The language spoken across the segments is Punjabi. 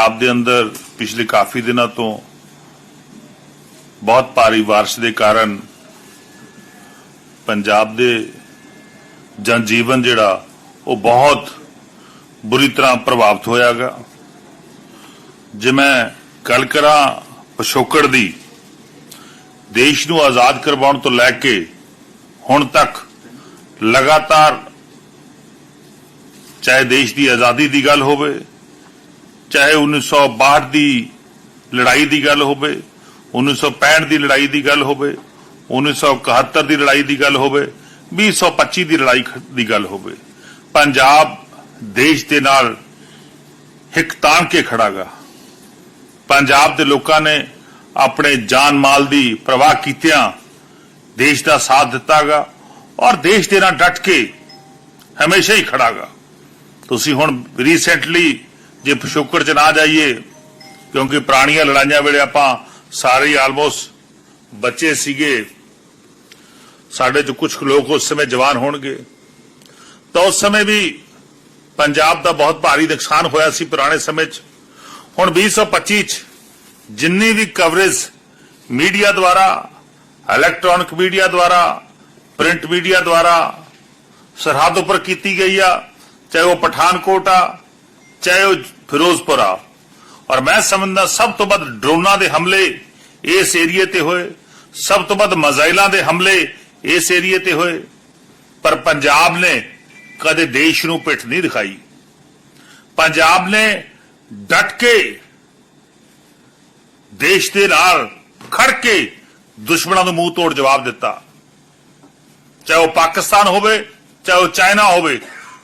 ਪੰਜਾਬ ਦੇ ਅੰਦਰ ਪਿਛਲੇ ਕਾਫੀ ਦਿਨਾਂ ਤੋਂ ਬਹੁਤ ਭਾਰੀ ਬਾਰਿਸ਼ ਦੇ ਕਾਰਨ ਪੰਜਾਬ ਦੇ ਜਨ ਜੀਵਨ ਜਿਹੜਾ, ਉਹ ਬਹੁਤ ਬੁਰੀ ਤਰ੍ਹਾਂ ਪ੍ਰਭਾਵਿਤ ਹੋਇਆਗਾ ਜੇ ਮੈਂ ਗੱਲ ਕਰਾਂ ਪਿਛੋਕੜ ਦੀ, ਦੇਸ਼ ਨੂੰ ਆਜ਼ਾਦ ਕਰਵਾਉਣ ਤੋਂ ਲੈ ਕੇ ਹੁਣ ਤੱਕ ਲਗਾਤਾਰ ਚਾਹੇ ਦੇਸ਼ ਦੀ ਆਜ਼ਾਦੀ ਦੀ ਗੱਲ ਹੋਵੇ ਚਾਹੇ 1962 ਦੀ ਲੜਾਈ ਦੀ ਗੱਲ ਹੋਵੇ 1965 ਦੀ ਲੜਾਈ ਦੀ ਗੱਲ ਹੋਵੇ 1971 ਦੀ ਲੜਾਈ ਦੀ ਗੱਲ ਹੋਵੇ 2025 ਦੀ ਲੜਾਈ ਦੀ ਗੱਲ ਹੋਵੇ, ਪੰਜਾਬ ਦੇਸ਼ ਦੇ ਨਾਲ ਹਿੱਕ ਤਾਣ ਕੇ ਖੜਾਗਾ ਪੰਜਾਬ ਦੇ ਲੋਕਾਂ ਨੇ ਆਪਣੇ ਜਾਨ ਮਾਲ ਦੀ ਪ੍ਰਵਾਹ ਕੀਤਿਆਂ ਦੇਸ਼ ਦਾ ਸਾਥ ਦਿੱਤਾਗਾ ਔਰ ਦੇਸ਼ ਦੇ ਨਾਲ ਡਟ ਕੇ ਹਮੇਸ਼ਾ ਹੀ ਖੜਾਗਾ ਤੁਸੀਂ ਹੁਣ ਰੀਸੈਂਟਲੀ ਜੇ ਪਿਛੋਕੜ ਚ ਨਾ ਜਾਈਏ, ਕਿਉਂਕਿ ਪੁਰਾਣੀਆਂ ਲੜਾਈਆਂ ਵੇਲੇ ਆਪਾਂ ਸਾਰੇ ਆਲਮੋਸਟ ਬੱਚੇ ਸੀਗੇ। ਸਾਡੇ ਚ ਕੁਝ ਲੋਕ ਉਸ ਸਮੇਂ ਜਵਾਨ ਹੋਣਗੇ। ਤਾਂ ਉਸ ਸਮੇਂ ਵੀ ਪੰਜਾਬ ਦਾ ਬਹੁਤ ਭਾਰੀ ਨੁਕਸਾਨ ਹੋਇਆ ਸੀ ਪੁਰਾਣੇ ਸਮੇਂ 'ਚ। ਹੁਣ 2025 'ਚ ਜਿੰਨੀ ਵੀ ਕਵਰੇਜ ਮੀਡੀਆ ਦੁਆਰਾ ਇਲੈਕਟ੍ਰੋਨਿਕ ਮੀਡੀਆ ਦੁਆਰਾ ਪ੍ਰਿੰਟ ਮੀਡੀਆ ਦੁਆਰਾ ਸਰਹੱਦ ਉੱਪਰ ਕੀਤੀ ਗਈ ਆ, ਚਾਹੇ ਉਹ ਪਠਾਨਕੋਟ ਆ ਚਾਹੇ ਉਹ ਫਿਰੋਜ਼ਪੁਰ ਆ। ਔਰ ਮੈਂ ਸਮਝਦਾ ਸਭ ਤੋਂ ਵੱਧ ਡਰੋਨਾਂ ਦੇ ਹਮਲੇ ਇਸ ਏਰੀਏ ਤੇ ਹੋਏ। ਸਭ ਤੋਂ ਵੱਧ ਮਜ਼ਾਈਲਾਂ ਦੇ ਹਮਲੇ ਇਸ ਏਰੀਏ ਤੇ ਹੋਏ। ਪਰ ਪੰਜਾਬ ਨੇ ਕਦੇ ਦੇਸ਼ ਨੂੰ ਪਿੱਠ ਨਹੀਂ ਦਿਖਾਈ। ਪੰਜਾਬ ਨੇ ਡਟ ਕੇ ਦੇਸ਼ ਦੇ ਨਾਲ ਖੜ ਕੇ ਦੁਸ਼ਮਣਾਂ ਨੂੰ ਮੂੰਹ ਤੋੜ ਜਵਾਬ ਦਿੱਤਾ। ਚਾਹੇ ਉਹ ਪਾਕਿਸਤਾਨ ਹੋਵੇ, ਚਾਹੇ ਉਹ ਚਾਈਨਾ ਹੋਵੇ,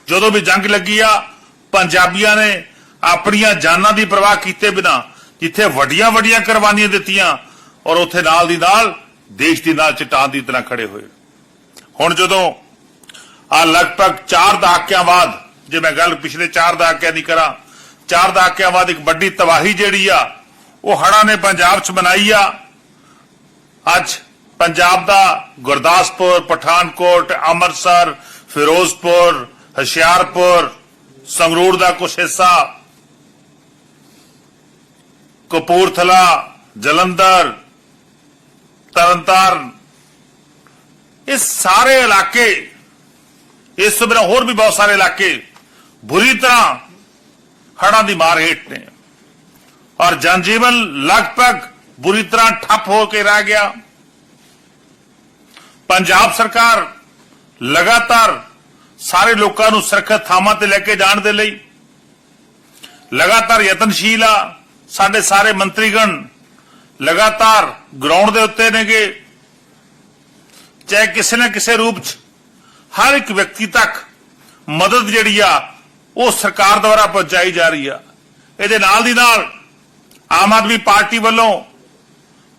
ਜਦੋਂ ਵੀ ਜੰਗ ਲੱਗੀ ਆ ਪੰਜਾਬੀਆਂ ਨੇ ਆਪਣੀਆਂ ਜਾਨਾਂ ਦੀ ਪਰਵਾਹ ਕੀਤੇ ਬਿਨਾ ਜਿੱਥੇ ਵੱਡੀਆਂ ਵੱਡੀਆਂ ਕੁਰਬਾਨੀਆਂ ਦਿੱਤੀਆਂ ਔਰ ਉੱਥੇ ਨਾਲ ਦੀ ਨਾਲ ਦੇਸ਼ ਦੀ ਨਾਲ ਚਟਾਨ ਦੀ ਤਰ੍ਹਾਂ ਖੜੇ ਹੋਏ। ਹੁਣ ਜਦੋਂ ਆ ਲਗਭਗ 4 ਦਹਾਕਿਆਂ ਬਾਅਦ, ਜੇ ਮੈਂ ਗੱਲ ਪਿਛਲੇ 4 ਦਹਾਕਿਆਂ ਦੀ ਕਰਾਂ 4 ਦਹਾਕਿਆਂ ਬਾਅਦ ਇੱਕ ਵੱਡੀ ਤਬਾਹੀ ਜਿਹੜੀ ਆ, ਉਹ ਹੜ੍ਹਾਂ ਨੇ ਪੰਜਾਬ 'ਚ ਬਣਾਈ ਆ। ਅੱਜ ਪੰਜਾਬ ਦਾ ਗੁਰਦਾਸਪੁਰ, ਪਠਾਨਕੋਟ, ਅੰਮ੍ਰਿਤਸਰ, ਫਿਰੋਜ਼ਪੁਰ, ਹੁਸ਼ਿਆਰਪੁਰ ਸੰਗਰੂਰ ਦਾ ਕੁਝ ਹਿੱਸਾ, ਕਪੂਰਥਲਾ, ਜਲੰਧਰ, ਤਰਨਤਾਰਨ, ਇਹ ਸਾਰੇ ਇਲਾਕੇ, ਇਸ ਤੋਂ ਬਿਨਾਂ ਹੋਰ ਵੀ ਬਹੁਤ ਸਾਰੇ ਇਲਾਕੇ ਬੁਰੀ ਤਰ੍ਹਾਂ ਹੜਾਂ ਦੀ ਮਾਰ ਹੇਠ ਨੇ। ਔਰ ਜਨਜੀਵਨ ਲਗਭਗ ਬੁਰੀ ਤਰ੍ਹਾਂ ਠੱਪ ਹੋ ਕੇ ਰਹਿ ਗਿਆ। ਪੰਜਾਬ ਸਰਕਾਰ ਲਗਾਤਾਰ ਸਾਰੇ ਲੋਕਾਂ ਨੂੰ ਸੁਰੱਖਿਅਤ ਥਾਵਾਂ ਤੇ ਲੈ ਕੇ ਜਾਣ ਦੇ ਲਈ ਲਗਾਤਾਰ ਯਤਨਸ਼ੀਲ ਆ। ਸਾਡੇ ਸਾਰੇ ਮੰਤਰੀਗਣ ਲਗਾਤਾਰ ਗਰਾਊਂਡ ਦੇ ਉੱਤੇ ਨੇਗੇ। ਚਾਹੇ ਕਿਸੇ ਨਾ ਕਿਸੇ ਰੂਪ 'ਚ ਹਰ ਇੱਕ ਵਿਅਕਤੀ ਤੱਕ ਮਦਦ ਜਿਹੜੀ ਆ, ਉਹ ਸਰਕਾਰ ਦੁਆਰਾ ਪਹੁੰਚਾਈ ਜਾ ਰਹੀ ਆ। ਇਹਦੇ ਨਾਲ ਦੀ ਨਾਲ ਆਮ ਆਦਮੀ ਪਾਰਟੀ ਵੱਲੋਂ,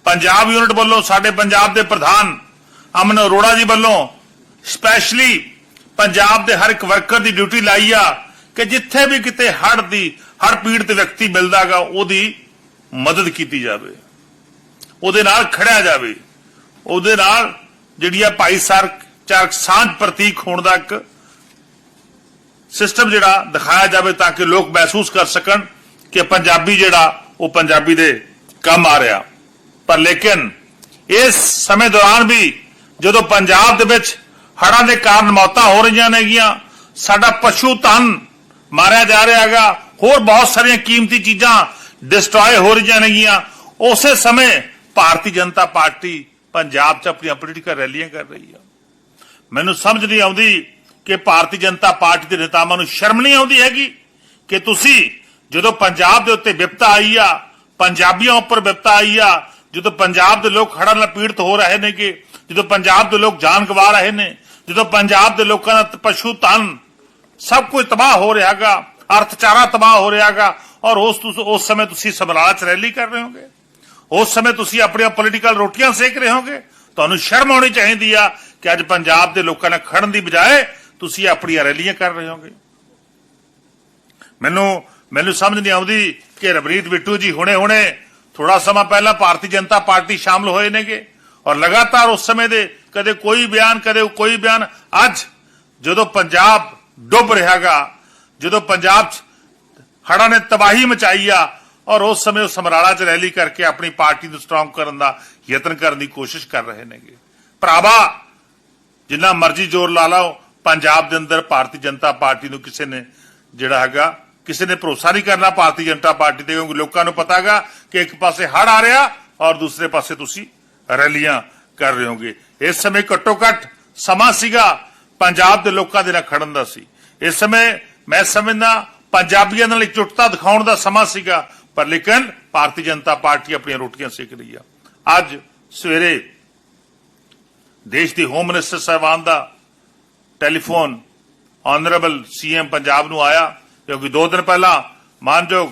ਪੰਜਾਬ ਯੂਨਿਟ ਵੱਲੋਂ, ਸਾਡੇ ਪੰਜਾਬ ਦੇ ਪ੍ਰਧਾਨ ਅਮਨ ਅਰੋੜਾ ਜੀ ਵੱਲੋਂ ਸਪੈਸ਼ਲੀ ਪੰਜਾਬ ਦੇ ਹਰ ਇੱਕ ਵਰਕਰ ਦੀ ਡਿਊਟੀ ਲਾਈ ਆ ਕਿ ਜਿੱਥੇ ਵੀ ਕਿਤੇ ਹੜ੍ਹ ਦੀ ਹੜ ਪੀੜਤ ਵਿਅਕਤੀ ਮਿਲਦਾਗਾ, ਉਹਦੀ ਮਦਦ ਕੀਤੀ ਜਾਵੇ। ਉਹਦੇ ਨਾਲ ਖੜਿਆ ਜਾਵੇ। ਉਹਦੇ ਨਾਲ ਜਿਹੜੀ ਆ ਭਾਈਚਾਰਕ ਚਾਰਕ ਸਾਂਝ ਪ੍ਰਤੀਕ ਹੋਣ ਦਾ ਇੱਕ ਸਿਸਟਮ ਜਿਹੜਾ ਦਿਖਾਇਆ ਜਾਵੇ ਤਾਂ ਕਿ ਲੋਕ ਮਹਿਸੂਸ ਕਰ ਸਕਣ ਕਿ ਪੰਜਾਬੀ ਜਿਹੜਾ, ਉਹ ਪੰਜਾਬੀ ਦੇ ਕੰਮ ਆ ਰਿਹਾ। ਪਰ ਲੇਕਿਨ ਇਸ ਸਮੇਂ ਦੌਰਾਨ ਵੀ ਜਦੋਂ ਪੰਜਾਬ ਦੇ ਵਿੱਚ ਹੜ੍ਹਾਂ ਦੇ ਕਾਰਨ ਮੌਤਾਂ ਹੋ ਰਹੀਆਂ ਨੇਗੀਆਂ। ਸਾਡਾ ਪਸ਼ੂ ਧਨ ਮਾਰਿਆ ਜਾ ਰਿਹਾ ਹੈਗਾ। ਹੋਰ ਬਹੁਤ ਸਾਰੀਆਂ ਕੀਮਤੀ ਚੀਜ਼ਾਂ ਡਿਸਟਰੋਏ ਹੋ ਰਹੀਆਂ ਨੇਗੀਆਂ। ਉਸੇ ਸਮੇਂ ਭਾਰਤੀ ਜਨਤਾ ਪਾਰਟੀ ਪੰਜਾਬ 'ਚ ਆਪਣੀਆਂ ਪੋਲੀਟੀਕਲ ਰੈਲੀਆਂ ਕਰ ਰਹੀ ਆ। ਮੈਨੂੰ ਸਮਝ ਨਹੀਂ ਆਉਂਦੀ ਕਿ ਭਾਰਤੀ ਜਨਤਾ ਪਾਰਟੀ ਦੇ ਨੇਤਾਵਾਂ ਨੂੰ ਸ਼ਰਮ ਨਹੀਂ ਆਉਂਦੀ ਹੈਗੀ ਕਿ ਤੁਸੀਂ ਜਦੋਂ ਪੰਜਾਬ ਦੇ ਉੱਤੇ ਵਿਪਤਾ ਆਈ ਆ, ਪੰਜਾਬੀਆਂ ਉੱਪਰ ਵਿਪਤਾ ਆਈ ਆ, ਜਦੋਂ ਪੰਜਾਬ ਦੇ ਲੋਕ ਹੜ੍ਹਾਂ ਨਾਲ ਪੀੜਤ ਹੋ ਰਹੇ ਨੇਗੇ, ਜਦੋਂ ਪੰਜਾਬ ਦੇ ਲੋਕ ਜਾਨ ਗਵਾ ਰਹੇ ਨੇ ਜਦੋਂ ਪੰਜਾਬ ਦੇ ਲੋਕਾਂ ਦਾ ਪਸ਼ੂ ਧਨ ਸਭ ਕੁਝ ਤਬਾਹ ਹੋ ਰਿਹਾਗਾ, ਅਰਥਚਾਰਾ ਤਬਾਹ ਹੋ ਰਿਹਾਗਾ, ਔਰ ਉਸ ਉਸ ਸਮੇਂ ਤੁਸੀਂ ਸਮਰਾਲਾ ਚ ਰੈਲੀ ਕਰ ਰਹੇ ਹੋਗੇ, ਉਸ ਸਮੇਂ ਤੁਸੀਂ ਆਪਣੀਆਂ ਪੋਲੀਟੀਕਲ ਰੋਟੀਆਂ ਸੇਕ ਰਹੇ ਹੋਗੇ, ਤੁਹਾਨੂੰ ਸ਼ਰਮ ਆਉਣੀ ਚਾਹੀਦੀ ਆ ਕਿ ਅੱਜ ਪੰਜਾਬ ਦੇ ਲੋਕਾਂ ਨਾਲ ਖੜਨ ਦੀ ਬਜਾਏ ਤੁਸੀਂ ਆਪਣੀਆਂ ਰੈਲੀਆਂ ਕਰ ਰਹੇ ਹੋਗੇ। ਮੈਨੂੰ ਮੈਨੂੰ ਸਮਝ ਨਹੀਂ ਆਉਂਦੀ ਕਿ ਰਵਰੀਤ ਬਿੱਟੂ ਜੀ ਹੁਣੇ ਹੁਣੇ ਥੋੜਾ ਸਮਾਂ ਪਹਿਲਾਂ ਭਾਰਤੀ ਜਨਤਾ ਪਾਰਟੀ ਸ਼ਾਮਲ ਹੋਏ ਨੇਗੇ। ਔਰ ਲਗਾਤਾਰ ਉਸ ਸਮੇਂ ਦੇ ਕਦੇ ਕੋਈ ਬਿਆਨ, ਕਦੇ ਕੋਈ ਬਿਆਨ, ਅੱਜ ਜਦੋਂ ਪੰਜਾਬ ਡੁੱਬ ਰਿਹਾਗਾ, ਜਦੋਂ ਪੰਜਾਬ 'ਚ ਹੜ੍ਹਾਂ ਨੇ ਤਬਾਹੀ ਮਚਾਈ ਆ, ਔਰ ਉਸ ਸਮੇਂ ਉਹ ਸਮਰਾਲਾ 'ਚ ਰੈਲੀ ਕਰਕੇ ਆਪਣੀ ਪਾਰਟੀ ਨੂੰ ਸਟਰੋਂਗ ਕਰਨ ਦਾ ਯਤਨ ਕਰਨ ਦੀ ਕੋਸ਼ਿਸ਼ ਕਰ ਰਹੇ ਨੇਗੇ। ਭਰਾਵਾ, ਜਿੰਨਾ ਮਰਜ਼ੀ ਜ਼ੋਰ ਲਾ ਲਾਓ, ਪੰਜਾਬ ਦੇ ਅੰਦਰ ਭਾਰਤੀ ਜਨਤਾ ਪਾਰਟੀ ਨੂੰ ਕਿਸੇ ਨੇ ਜਿਹੜਾ ਹੈਗਾ, ਕਿਸੇ ਨੇ ਭਰੋਸਾ ਨਹੀਂ ਕਰਨਾ ਭਾਰਤੀ ਜਨਤਾ ਪਾਰਟੀ ਤੇ, ਕਿਉਂਕਿ ਲੋਕਾਂ ਨੂੰ ਪਤਾ ਹੈਗਾ ਕਿ ਇੱਕ ਪਾਸੇ ਹੜ ਆ ਰਿਹਾ ਔਰ ਦੂਸਰੇ ਪਾਸੇ ਤੁਸੀਂ ਰੈਲੀਆਂ ਕਰ ਰਹੇ ਹੋਗੇ। ਇਸ ਸਮੇਂ ਘੱਟੋ ਘੱਟ ਸਮਾਂ ਸੀਗਾ ਪੰਜਾਬ ਦੇ ਲੋਕਾਂ ਦੇ ਨਾਲ ਖੜਨ ਦਾ ਸੀ। ਇਸ ਸਮੇਂ ਮੈਂ ਸਮਝਦਾ ਪੰਜਾਬੀਆਂ ਨਾਲ ਇਕਜੁੱਟਤਾ ਦਿਖਾਉਣ ਦਾ ਸਮਾਂ ਸੀਗਾ, ਪਰ ਲੇਕਿਨ ਭਾਰਤੀ ਜਨਤਾ ਪਾਰਟੀ ਆਪਣੀਆਂ ਰੋਟੀਆਂ ਸੇਕ ਰਹੀ ਆ। ਅੱਜ ਸਵੇਰੇ ਦੇਸ਼ ਦੀ ਹੋਮ ਮਿਨਿਸਟਰ ਸਾਹਿਬਾਨ ਦਾ ਟੈਲੀਫੋਨ ਆਨਰੇਬਲ ਸੀਐਮ ਪੰਜਾਬ ਨੂੰ ਆਇਆ, ਕਿਉਂਕਿ ਦੋ ਦਿਨ ਪਹਿਲਾਂ ਮਾਨਯੋਗ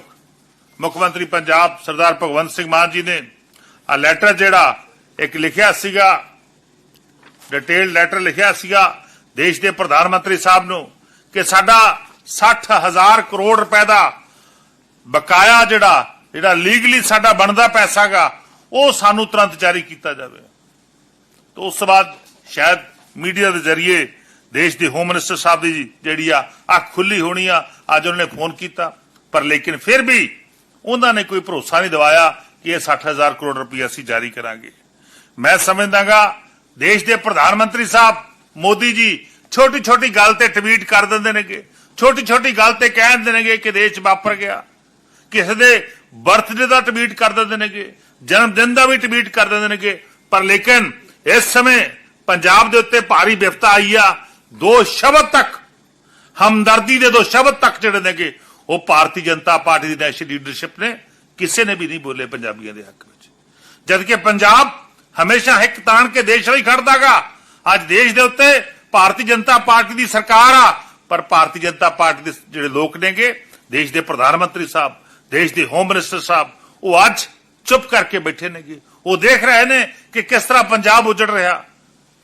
ਮੁੱਖ ਮੰਤਰੀ ਪੰਜਾਬ ਸਰਦਾਰ ਭਗਵੰਤ ਸਿੰਘ ਮਾਨ ਜੀ ਨੇ ਆ ਲੈਟਰ ਜਿਹੜਾ ਇੱਕ ਲਿਖਿਆ ਸੀਗਾ ਡਿਟੇਲ ਲੈਟਰ ਲਿਖਿਆ ਸੀਗਾ ਦੇਸ਼ ਦੇ ਪ੍ਰਧਾਨ ਮੰਤਰੀ ਸਾਹਿਬ ਨੂੰ ਕਿ ਸਾਡਾ 60000 ਕਰੋੜ ਰੁਪਏ ਦਾ ਬਕਾਇਆ ਜਿਹੜਾ ਜਿਹੜਾ ਲੀਗਲੀ ਸਾਡਾ ਬਣਦਾ ਪੈਸਾਗਾ ਉਹ ਸਾਨੂੰ ਤੁਰੰਤ ਜਾਰੀ ਕੀਤਾ ਜਾਵੇ। ਤੇ ਉਸ ਤੋਂ ਬਾਅਦ ਸ਼ਾਇਦ ਮੀਡੀਆ ਦੇ ਜ਼ਰੀਏ ਦੇਸ਼ ਦੇ ਹੋਮ ਮਿਨਿਸਟਰ ਸਾਹਿਬ ਦੀ ਜਿਹੜੀ ਆ ਅੱਖ ਖੁੱਲੀ ਹੋਣੀ ਆ, ਅੱਜ ਉਹਨਾਂ ਨੇ ਫੋਨ ਕੀਤਾ। ਪਰ ਲੇਕਿਨ ਫਿਰ ਵੀ ਉਹਨਾਂ ਨੇ ਕੋਈ ਭਰੋਸਾ ਨਹੀਂ ਦਿਵਾਇਆ ਕਿ ਇਹ 60000 ਕਰੋੜ ਰੁਪਏ ਅਸੀਂ ਜਾਰੀ ਕਰਾਂਗੇ। ਮੈਂ ਸਮਝਦਾਗਾ ਦੇਸ਼ ਦੇ ਪ੍ਰਧਾਨ ਮੰਤਰੀ ਸਾਹਿਬ ਮੋਦੀ ਜੀ ਛੋਟੀ ਛੋਟੀ ਗੱਲ ਤੇ ਟਵੀਟ ਕਰ ਦਿੰਦੇ ਨੇਗੇ ਛੋਟੀ ਛੋਟੀ ਗੱਲ ਤੇ ਕਹਿ ਦਿੰਦੇ ਨੇਗੇ ਕਿ ਦੇਸ਼ 'ਚ ਵਾਪਰ ਗਿਆ ਕਿਸੇ ਦੇ ਬਰਥਡੇ ਦਾ ਟਵੀਟ ਕਰ ਦਿੰਦੇ ਨੇਗੇ ਜਨਮ ਦਿਨ ਦਾ ਵੀ ਟਵੀਟ ਕਰ ਦਿੰਦੇ ਨੇਗੇ ਪਰ ਲੇਕਿਨ ਇਸ ਸਮੇਂ ਪੰਜਾਬ ਦੇ ਉੱਤੇ ਭਾਰੀ ਵਿਪਤਾ ਆਈ ਆ ਦੋ ਸ਼ਬਦ ਤੱਕ ਹਮਦਰਦੀ ਦੇ ਦੋ ਸ਼ਬਦ ਤੱਕ ਜਿਹੜੇ ਨੇਗੇ ਉਹ ਭਾਰਤੀ ਜਨਤਾ ਪਾਰਟੀ ਦੀ ਨੈਸ਼ਨਲ ਲੀਡਰਸ਼ਿਪ ਨੇ ਕਿਸੇ ਨੇ ਵੀ ਨਹੀਂ ਬੋਲੇ ਪੰਜਾਬੀਆਂ ਦੇ ਹੱਕ ਵਿੱਚ ਜਦਕਿ ਪੰਜਾਬ ਹਮੇਸ਼ਾ ਹਿੱਕ ਤਾਣ ਕੇ ਦੇਸ਼ ਲਈ ਖੜਦਾਗਾ। ਅੱਜ ਦੇਸ਼ ਦੇ ਉੱਤੇ ਭਾਰਤੀ ਜਨਤਾ ਪਾਰਟੀ ਦੀ ਸਰਕਾਰ ਆ, ਪਰ ਭਾਰਤੀ ਜਨਤਾ ਪਾਰਟੀ ਦੇ ਜਿਹੜੇ ਲੋਕ ਨੇਗੇ, ਦੇਸ਼ ਦੇ ਪ੍ਰਧਾਨ ਮੰਤਰੀ ਸਾਹਿਬ, ਦੇਸ਼ ਦੇ ਹੋਮ ਮਿਨਿਸਟਰ ਸਾਹਿਬ, ਉਹ ਅੱਜ ਚੁੱਪ ਕਰਕੇ ਬੈਠੇ ਨੇਗੇ। ਉਹ ਦੇਖ ਰਹੇ ਨੇ ਕਿ ਕਿਸ ਤਰ੍ਹਾਂ ਪੰਜਾਬ ਉਜੜ ਰਿਹਾ,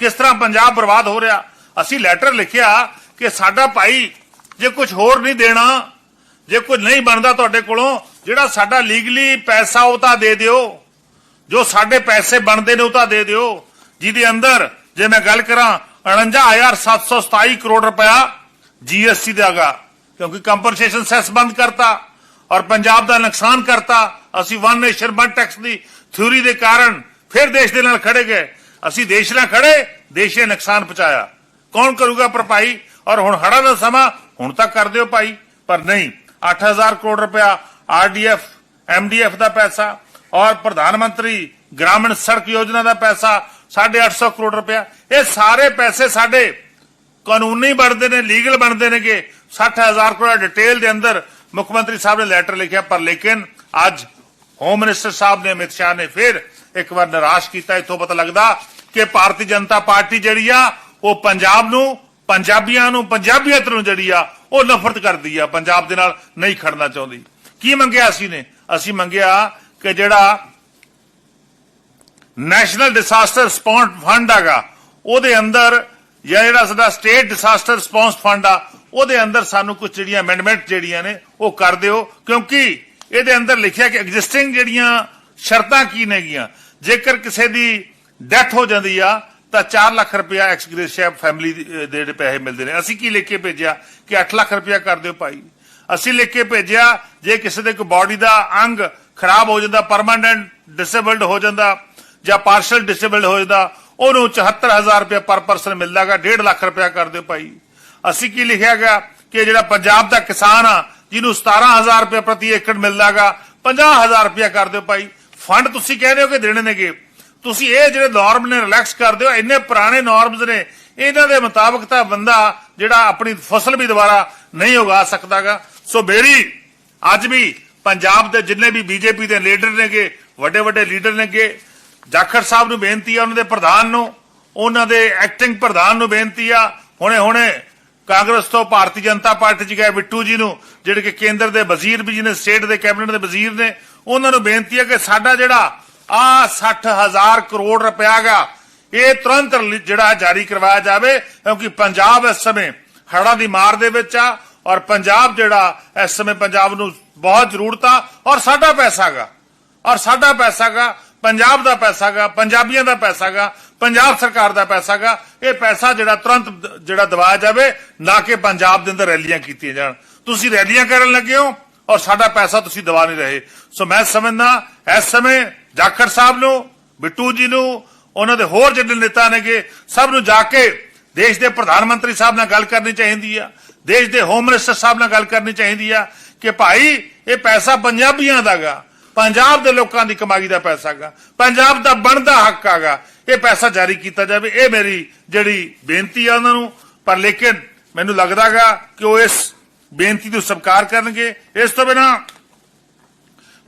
ਕਿਸ ਤਰ੍ਹਾਂ ਪੰਜਾਬ ਬਰਬਾਦ ਹੋ ਰਿਹਾ। ਅਸੀਂ ਲੈਟਰ ਲਿਖਿਆ ਕਿ ਸਾਡਾ ਭਾਈ ਜੇ ਕੁਝ ਹੋਰ ਨਹੀਂ ਦੇਣਾ, ਜੇ ਕੁਝ ਨਹੀਂ ਬਣਦਾ ਤੁਹਾਡੇ ਕੋਲੋਂ, ਜਿਹੜਾ ਸਾਡਾ ਲੀਗਲੀ ਪੈਸਾ ਉਹ ਤਾਂ ਦੇ ਦਿਓ। ਜੋ ਸਾਡੇ ਪੈਸੇ ਬਣਦੇ ਨੇ ਉਹ ਤਾਂ ਦੇ ਦਿਓ। ਜਿਹਦੇ ਅੰਦਰ ਜੇ ਮੈਂ ਗੱਲ ਕਰਾਂ 49727 ਕਰੋੜ ਰੁਪਇਆ ਜੀਐਸਟੀ ਦੇਗਾ ਕਿਉਂਕਿ ਕੰਪਨਸੇਸ਼ਨ ਸੈਸ ਬੰਦ ਕਰਤਾ ਔਰ ਪੰਜਾਬ ਦਾ ਨੁਕਸਾਨ ਕਰਤਾ। ਅਸੀਂ ਵਨ ਨੇਸ਼ਨ ਵਨ ਟੈਕਸ ਦੀ ਥਿਊਰੀ ਦੇ ਕਾਰਨ ਫਿਰ ਦੇਸ਼ ਦੇ ਨਾਲ ਖੜੇ ਗਏ। ਅਸੀਂ ਦੇਸ਼ ਨਾਲ ਖੜੇ, ਦੇਸ਼ ਨੇ ਨੁਕਸਾਨ ਪਹੁੰਚਾਇਆ। ਕੌਣ ਕਰੂਗਾ ਭਰਪਾਈ ਔਰ ਹੁਣ ਹੜਾ ਦਾ ਸਮਾਂ, ਹੁਣ ਤੱਕ ਕਰ ਦਿਓ ਭਾਈ। ਪਰ ਨਹੀਂ 8000 ਕਰੋੜ ਰੁਪਇਆ ਆਰਡੀਐਫ ਐਮਡੀਐਫ ਦਾ ਪੈਸਾ ਔਰ ਪ੍ਰਧਾਨ ਮੰਤਰੀ ਗ੍ਰਾਮੀਣ ਸੜਕ ਯੋਜਨਾ ਦਾ ਪੈਸਾ 850 ਕਰੋੜ ਰੁਪਇਆ। ਇਹ ਸਾਰੇ ਪੈਸੇ ਸਾਡੇ ਕਾਨੂੰਨੀ ਬਣਦੇ ਨੇ, ਲੀਗਲ ਬਣਦੇ ਨੇਗੇ। 60000 ਕਰੋੜ ਡਿਟੇਲ ਦੇ ਅੰਦਰ ਮੁੱਖ ਮੰਤਰੀ ਸਾਹਿਬ ਨੇ ਲੈਟਰ ਲਿਖਿਆ, ਪਰ ਲੇਕਿਨ ਅੱਜ ਹੋਮ ਮਿਨਿਸਟਰ ਸਾਹਿਬ ਨੇ, ਅਮਿਤ ਸ਼ਾਹ ਨੇ ਫਿਰ ਇੱਕ ਵਾਰ ਨਿਰਾਸ਼ ਕੀਤਾ। ਇਥੋਂ ਪਤਾ ਲੱਗਦਾ ਕਿ ਭਾਰਤੀ ਜਨਤਾ ਪਾਰਟੀ ਜਿਹੜੀ ਆ, ਉਹ ਪੰਜਾਬ ਨੂੰ, ਪੰਜਾਬੀਆਂ ਨੂੰ, ਪੰਜਾਬੀਅਤ ਨੂੰ ਜਿਹੜੀ ਆ, ਉਹ ਨਫ਼ਰਤ ਕਰਦੀ ਆ। ਪੰਜਾਬ ਦੇ ਨਾਲ ਨਹੀਂ ਖੜਨਾ ਚਾਹੁੰਦੀ। ਕੀ ਮੰਗਿਆ ਅਸੀਂ ਨੇ? ਅਸੀਂ ਮੰਗਿਆ ਕਿ ਜਿਹੜਾ ਨੈਸ਼ਨਲ ਡਿਸਾਸਟਰ ਰਿਸਪੌਂਸ ਫੰਡ ਹੈਗਾ, ਉਹਦੇ ਅੰਦਰ ਜਾਂ ਜਿਹੜਾ ਸਾਡਾ ਸਟੇਟ ਡਿਸਾਸਟਰ ਰਿਸਪੌਂਸ ਫੰਡ ਆ, ਉਹਦੇ ਅੰਦਰ ਸਾਨੂੰ ਕੁਝ ਜਿਹੜੀਆਂ ਅਮੈਂਡਮੈਂਟ ਜਿਹੜੀਆਂ ਨੇ, ਉਹ ਕਰ ਦਿਓ। ਕਿਉਂਕਿ ਇਹਦੇ ਅੰਦਰ ਲਿਖਿਆ ਕਿ ਐਗਜ਼ਿਸਟਿੰਗ ਜਿਹੜੀਆਂ ਸ਼ਰਤਾਂ ਕੀ ਨੇਗੀਆਂ, ਜੇਕਰ ਕਿਸੇ ਦੀ ਡੈਥ ਹੋ ਜਾਂਦੀ ਆ, ਤਾਂ 4 ਲੱਖ ਰੁਪਇਆ ਐਕਸਗ੍ਰੇਸ਼ੀਆ ਫੈਮਿਲੀ ਦੇ ਜਿਹੜੇ ਪੈਸੇ ਮਿਲਦੇ ਨੇ। ਅਸੀਂ ਕੀ ਲਿਖ ਕੇ ਭੇਜਿਆ ਕਿ 8 ਲੱਖ ਰੁਪਇਆ ਕਰ ਦਿਓ ਭਾਈ। ਅਸੀਂ ਲਿਖ ਕੇ ਭੇਜਿਆ, ਜੇ ਕਿਸੇ ਦੇ ਕੋਈ ਬਾਡੀ ਦਾ ਅੰਗ ਖਰਾਬ ਹੋ ਜਾਂਦਾ ਪਰਮਾਨੈਂਟ ਡਿਸੇਬਲਡ ਹੋ ਜਾਂਦਾ ਜਾਂ ਪਾਰਸ਼ਲ ਡਿਸੇਬਲਡ ਹੋ ਜਾਂਦਾ, ਉਹਨੂੰ 74000 ਰੁਪਏ ਪਰ ਪਰਸਨ ਮਿਲਦਾਗਾ 1.5 ਲੱਖ ਰੁਪਇਆ ਕਰ ਦਿਓ ਭਾਈ। ਅਸੀਂ ਕੀ ਲਿਖਿਆ ਗਿਆ ਕਿ ਜਿਹੜਾ ਪੰਜਾਬ ਦਾ ਕਿਸਾਨ ਆ, ਜਿਹਨੂੰ 17000 ਰੁਪਏ ਪ੍ਰਤੀ ਏਕੜ ਮਿਲਦਾਗਾ 50000 ਰੁਪਇਆ ਕਰ ਦਿਓ ਭਾਈ। ਫੰਡ ਤੁਸੀਂ ਕਹਿ ਰਹੇ ਹੋ ਕਿ ਦੇਣੇ ਨੇਗੇ? ਤੁਸੀਂ ਇਹ ਜਿਹੜੇ ਨਾਰਮ ਨੇ ਰਿਲੈਕਸ ਕਰ ਦਿਓ। ਇੰਨੇ ਪੁਰਾਣੇ ਨਾਰਮਸ ਨੇ, ਇਹਨਾਂ ਦੇ ਮੁਤਾਬਕ ਤਾਂ ਬੰਦਾ ਜਿਹੜਾ ਆਪਣੀ ਫਸਲ ਵੀ ਦੁਬਾਰਾ ਨਹੀਂ ਉਗਾ ਸਕਦਾਗਾ। ਸੋ ਮੇਰੀ ਅੱਜ ਵੀ ਪੰਜਾਬ ਦੇ ਜਿੰਨੇ ਵੀ ਬੀਜੇਪੀ ਦੇ ਲੀਡਰ ਨੇਗੇ ਵੱਡੇ ਵੱਡੇ ਲੀਡਰ ਨੇਗੇ, ਜਾਖੜ ਸਾਹਿਬ ਨੂੰ ਬੇਨਤੀ ਆ, ਉਹਨਾਂ ਦੇ ਪ੍ਰਧਾਨ ਨੂੰ, ਉਹਨਾਂ ਦੇ ਐਕਟਿੰਗ ਪ੍ਰਧਾਨ ਨੂੰ ਬੇਨਤੀ ਆ ਹੁਣੇ ਹੁਣੇ ਕਾਂਗਰਸ ਤੋਂ ਭਾਰਤੀ ਜਨਤਾ ਪਾਰਟੀ ਚ ਗਏ ਬਿੱਟੂ ਜੀ ਨੂੰ, ਜਿਹੜੇ ਕਿ ਕੇਂਦਰ ਦੇ ਵਜ਼ੀਰ ਵੀ ਜੀ ਨੇ ਸਟੇਟ ਦੇ ਕੈਬਨਿਟ ਦੇ ਵਜ਼ੀਰ ਨੇ, ਉਹਨਾਂ ਨੂੰ ਬੇਨਤੀ ਹੈ ਕਿ ਸਾਡਾ ਜਿਹੜਾ ਆ 60000 ਕਰੋੜ ਰੁਪਇਆ ਗਾ, ਇਹ ਤੁਰੰਤ ਰਿਲੀ- ਜਿਹੜਾ ਜਾਰੀ ਕਰਵਾਇਆ ਜਾਵੇ, ਕਿਉਂਕਿ ਪੰਜਾਬ ਇਸ ਸਮੇਂ ਹੜ੍ਹਾਂ ਦੀ ਮਾਰ ਦੇ ਵਿੱਚ ਆ ਔਰ ਪੰਜਾਬ ਜਿਹੜਾ ਇਸ ਸਮੇਂ ਪੰਜਾਬ ਨੂੰ ਬਹੁਤ ਜ਼ਰੂਰਤ ਆ, ਔਰ ਸਾਡਾ ਪੈਸਾ ਗਾ ਔਰ ਸਾਡਾ ਪੈਸਾ ਗਾ ਪੰਜਾਬ ਦਾ ਪੈਸਾ ਗਾ ਪੰਜਾਬੀਆਂ ਦਾ ਪੈਸਾ ਗਾ ਪੰਜਾਬ ਸਰਕਾਰ ਦਾ ਪੈਸਾ ਗਾ ਇਹ ਪੈਸਾ ਜਿਹੜਾ ਤੁਰੰਤ ਜਿਹੜਾ ਦਵਾਇਆ ਜਾਵੇ, ਨਾ ਕਿ ਪੰਜਾਬ ਦੇ ਅੰਦਰ ਰੈਲੀਆਂ ਕੀਤੀਆਂ ਜਾਣ। ਤੁਸੀਂ ਰੈਲੀਆਂ ਕਰਨ ਲੱਗੇ ਹੋ, ਔਰ ਸਾਡਾ ਪੈਸਾ ਤੁਸੀਂ ਦਵਾ ਨਹੀਂ ਰਹੇ। ਸੋ ਮੈਂ ਸਮਝਦਾ, ਇਸ ਸਮੇਂ ਜਾਖੜ ਸਾਹਿਬ ਨੂੰ, ਬਿੱਟੂ ਜੀ ਨੂੰ, ਉਹਨਾਂ ਦੇ ਹੋਰ ਜਿਹੜੇ ਨੇਤਾ ਨੇਗੇ, ਸਭ ਨੂੰ ਜਾ ਕੇ ਦੇਸ਼ ਦੇ ਪ੍ਰਧਾਨ ਮੰਤਰੀ ਸਾਹਿਬ ਨਾਲ ਗੱਲ ਕਰਨੀ ਚਾਹੀਦੀ ਆ। ਦੇਸ਼ ਦੇ ਹੋਮ ਮਿਨਿਸਟਰ ਸਾਹਿਬ ਨਾਲ ਗੱਲ ਕਰਨੀ ਚਾਹੀਦੀ ਆ ਕਿ ਭਾਈ, ਇਹ ਪੈਸਾ ਪੰਜਾਬੀਆਂ ਦਾਗਾ ਪੰਜਾਬ ਦੇ ਲੋਕਾਂ ਦੀ ਕਮਾਈ ਦਾ ਪੈਸਾ ਗਾ। ਪੰਜਾਬ ਦਾ ਬਣਦਾ ਹੱਕ ਆਗਾ ਇਹ ਪੈਸਾ ਜਾਰੀ ਕੀਤਾ ਜਾਵੇ। ਇਹ ਮੇਰੀ ਜਿਹੜੀ ਬੇਨਤੀ ਆ ਉਹਨਾਂ ਨੂੰ। ਪਰ ਲੇਕਿਨ ਮੈਨੂੰ ਲੱਗਦਾਗਾ ਕਿ ਉਹ ਇਸ ਬੇਨਤੀ ਨੂੰ ਸਵੀਕਾਰ ਕਰਨਗੇ। ਇਸ ਤੋਂ ਬਿਨਾ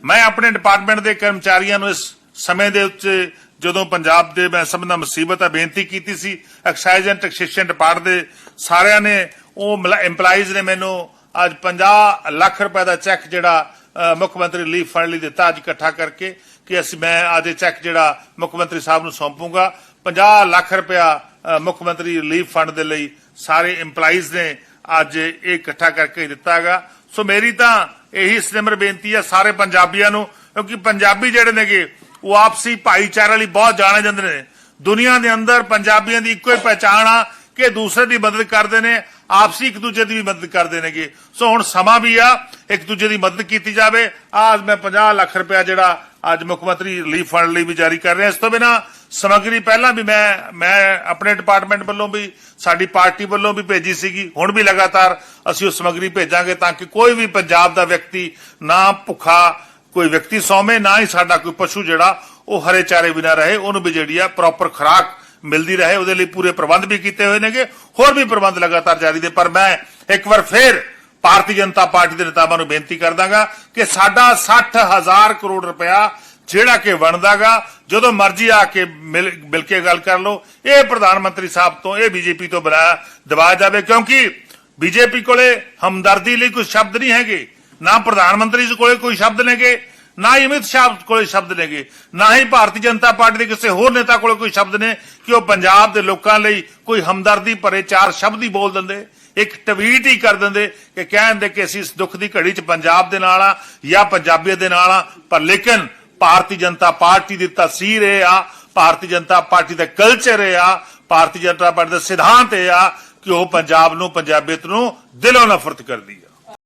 ਮੈਂ ਆਪਣੇ ਡਿਪਾਰਟਮੈਂਟ ਦੇ ਕਰਮਚਾਰੀਆਂ ਨੂੰ ਇਸ ਸਮੇਂ ਦੇ ਉੱਤੇ ਜਦੋਂ ਪੰਜਾਬ ਦੇ ਮੈਂ ਸਮਝਦਾ ਮੁਸੀਬਤ ਆ, ਬੇਨਤੀ ਕੀਤੀ ਸੀ। ਐਕਸਾਈਜ਼ ਐਂਡ ਟੈਕਸੇਸ਼ਨ ਡਿਪਾਰਟ ਦੇ ਸਾਰਿਆਂ ਨੇ ਉਹ EMPLOYEES ਨੇ ਮੈਨੂੰ ਅੱਜ 50 ਲੱਖ ਰੁਪਏ ਦਾ ਚੈੱਕ ਜਿਹੜਾ ਮੁੱਖ ਮੰਤਰੀ ਰਿਲੀਫ ਫੰਡ ਲਈ ਦਿੱਤਾ ਅੱਜ ਇਕੱਠਾ ਕਰਕੇ ਕਿ ਅਸੀਂ ਮੈਂ ਅੱਜ ਇਹ ਚੈੱਕ ਜਿਹੜਾ ਮੁੱਖ ਮੰਤਰੀ ਸਾਹਿਬ ਨੂੰ ਸੌਂਪੂਗਾ। 50 ਲੱਖ ਰੁਪਇਆ ਮੁੱਖ ਮੰਤਰੀ ਰਿਲੀਫ ਫੰਡ ਦੇ ਲਈ ਸਾਰੇ EMPLOYEES ਨੇ ਅੱਜ ਇਹ ਇਕੱਠਾ ਕਰਕੇ ਦਿੱਤਾਗਾ। ਸੋ ਮੇਰੀ ਤਾਂ ਇਹੀ ਸਿਮਰ ਬੇਨਤੀ ਆ ਸਾਰੇ ਪੰਜਾਬੀਆਂ ਨੂੰ, ਕਿਉਂਕਿ ਪੰਜਾਬੀ ਜਿਹੜੇ ਨੇਗੇ, ਉਹ ਆਪਸੀ ਭਾਈਚਾਰੇ ਲਈ ਬਹੁਤ ਜਾਣੇ ਜਾਂਦੇ ਨੇ। ਦੁਨੀਆ ਦੇ ਅੰਦਰ ਪੰਜਾਬੀਆਂ ਦੀ ਇੱਕੋ ਹੀ ਪਹਿਚਾਣ ਆ ਕਿ ਦੂਸਰੇ ਦੀ ਮਦਦ ਕਰਦੇ ਨੇ ਆਪਸੀ ਇੱਕ ਦੂਜੇ ਦੀ ਵੀ ਮਦਦ ਕਰਦੇ ਨੇਗੇ। ਸੋ ਹੁਣ ਸਮਾਂ ਵੀ ਆ, ਇੱਕ ਦੂਜੇ ਦੀ ਮਦਦ ਕੀਤੀ ਜਾਵੇ। ਅੱਜ ਮੈਂ 50 ਲੱਖ ਰੁਪਇਆ ਜਿਹੜਾ ਅੱਜ ਮੁੱਖ ਮੰਤਰੀ ਰਿਲੀਫ ਫੰਡ ਲਈ ਵੀ ਜਾਰੀ ਕਰ ਰਿਹਾ। ਇਸ ਤੋਂ ਬਿਨਾ ਸਮੱਗਰੀ ਪਹਿਲਾਂ ਵੀ ਮੈਂ ਮੈਂ ਆਪਣੇ ਡਿਪਾਰਟਮੈਂਟ ਵੱਲੋਂ ਵੀ, ਸਾਡੀ ਪਾਰਟੀ ਵੱਲੋਂ ਵੀ ਭੇਜੀ ਸੀਗੀ। ਹੁਣ ਵੀ ਲਗਾਤਾਰ ਅਸੀਂ ਉਹ ਸਮੱਗਰੀ ਭੇਜਾਂਗੇ ਤਾਂ ਕਿ ਕੋਈ ਵੀ ਪੰਜਾਬ ਦਾ ਵਿਅਕਤੀ ਨਾ ਭੁੱਖਾ ਕੋਈ ਵਿਅਕਤੀ ਸੌਵੇਂ, ਨਾ ਹੀ ਸਾਡਾ ਕੋਈ ਪਸ਼ੂ ਜਿਹੜਾ ਉਹ ਹਰੇ ਚਾਰੇ ਬਿਨਾ ਰਹੇ। ਉਹਨੂੰ ਵੀ ਜਿਹੜੀ ਆ ਪ੍ਰੋਪਰ ਖੁਰਾਕ ਮਿਲਦੀ ਰਹੇ, ਉਹਦੇ ਲਈ ਪੂਰੇ ਪ੍ਰਬੰਧ ਵੀ ਕੀਤੇ ਹੋਏ ਨੇਗੇ, ਹੋਰ ਵੀ ਪ੍ਰਬੰਧ ਲਗਾਤਾਰ ਜਾਰੀ ਦੇ, ਪਰ ਮੈਂ ਇੱਕ ਵਾਰ ਫੇਰ ਭਾਰਤੀ ਜਨਤਾ ਪਾਰਟੀ ਦੇ ਨੇਤਾਵਾਂ ਨੂੰ ਬੇਨਤੀ ਕਰਦਾਗਾ ਕਿ ਸਾਡਾ 60000 ਕਰੋੜ ਰੁਪਇਆ ਜਿਹੜਾ ਕਿ ਬਣਦਾਗਾ, ਜਦੋਂ ਮਰਜ਼ੀ ਆ ਕੇ ਮਿਲ ਕੇ ਗੱਲ ਕਰ ਲਓ, ਇਹ ਪ੍ਰਧਾਨ ਮੰਤਰੀ ਸਾਹਿਬ ਤੋਂ, ਇਹ ਬੀਜੇਪੀ ਤੋਂ ਬਣਾਇਆ ਦਬਾਇਆ ਜਾਵੇ, ਕਿਉਂਕਿ ਬੀਜੇਪੀ ਕੋਲੇ ਹਮਦਰਦੀ ਲਈ ਕੋਈ ਸ਼ਬਦ ਨਹੀਂ ਹੈਗੇ, ਨਾ ਪ੍ਰਧਾਨ ਮੰਤਰੀ ਜੀ ਕੋਲੇ ਕੋਈ ਸ਼ਬਦ ਨੇਗੇ ਨਾ ਹੀ ਅਮਿਤ ਸ਼ਾਹ ਕੋਲੇ ਸ਼ਬਦ ਨੇਗੇ, ਨਾ ਹੀ ਭਾਰਤੀ ਜਨਤਾ ਪਾਰਟੀ ਦੇ ਕਿਸੇ ਹੋਰ ਨੇਤਾ ਕੋਲੇ ਕੋਈ ਸ਼ਬਦ ਨੇ ਕਿ ਉਹ ਪੰਜਾਬ ਦੇ ਲੋਕਾਂ ਲਈ ਕੋਈ ਹਮਦਰਦੀ ਭਰੇ ਚਾਰ ਸ਼ਬਦ ਹੀ ਬੋਲ ਦਿੰਦੇ, ਇੱਕ ਟਵੀਟ ਹੀ ਕਰ ਦਿੰਦੇ ਕਿ ਕਹਿੰਦੇ ਕਿ ਅਸੀਂ ਇਸ ਦੁੱਖ ਦੀ ਘੜੀ 'ਚ ਪੰਜਾਬ ਦੇ ਨਾਲ ਆ ਜਾਂ ਪੰਜਾਬੀਅਤ ਦੇ ਨਾਲ ਆ, ਪਰ ਲੇਕਿਨ ਭਾਰਤੀ ਜਨਤਾ ਪਾਰਟੀ ਦੀ ਤਸਵੀਰ ਇਹ ਆ, ਭਾਰਤੀ ਜਨਤਾ ਪਾਰਟੀ ਦਾ ਕਲਚਰ ਇਹ ਆ, ਭਾਰਤੀ ਜਨਤਾ ਪਾਰਟੀ ਦਾ ਸਿਧਾਂਤ ਇਹ ਆ ਕਿ ਉਹ ਪੰਜਾਬ ਨੂੰ, ਪੰਜਾਬੀਅਤ ਨੂੰ ਦਿਲੋਂ ਨਫ਼ਰਤ ਕਰਦੀ ਹੈ।